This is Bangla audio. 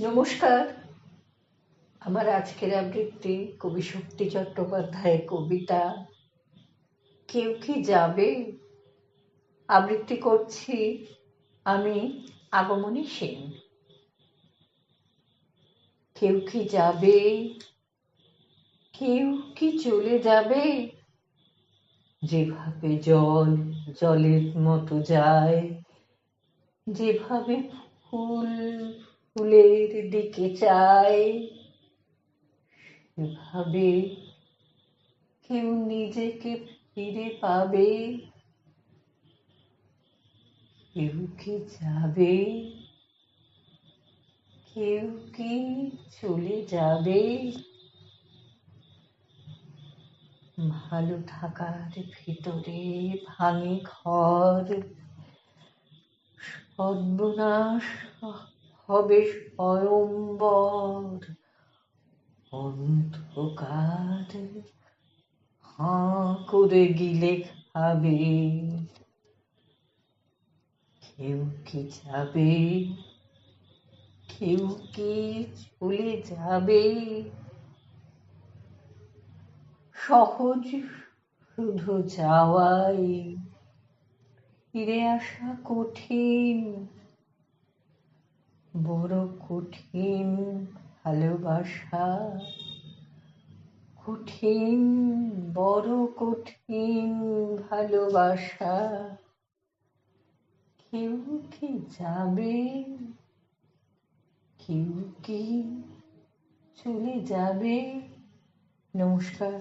নমস্কার। আমার আজকের আবৃত্তি কবি শক্তি চট্টোপাধ্যায়ের কবিতা। কেউ কি যাবে? আবৃত্তি করছি আমি আগমনী সেন। কেউ কি যাবে? কেউ কি চলে যাবে? যেভাবে জল জলের মতো যায়, যেভাবে ফুল ফুলের দিকে চায় সেভাবে কেউ নিজেকে ফিরে পাবে। কেউ কি যাবে? কেউ কি চলে যাবে? ভালো থাকার ভিতরে ভাঙে ঘর। সর্বনাশ হবে স্বয়ম্বর অন্ধকার হাঁ করে গিলে খাবে। কেউ কি যাবে? কেউ কি চলে যাবে? সহজ শুধু যাওয়াই। ফিরে আসা কঠিন। বড় কঠিন ভালোবাসা। কঠিন, বড় কঠিন ভালোবাসা। কেউ কি যাবে? কেউ কি চলে যাবে? নমস্কার।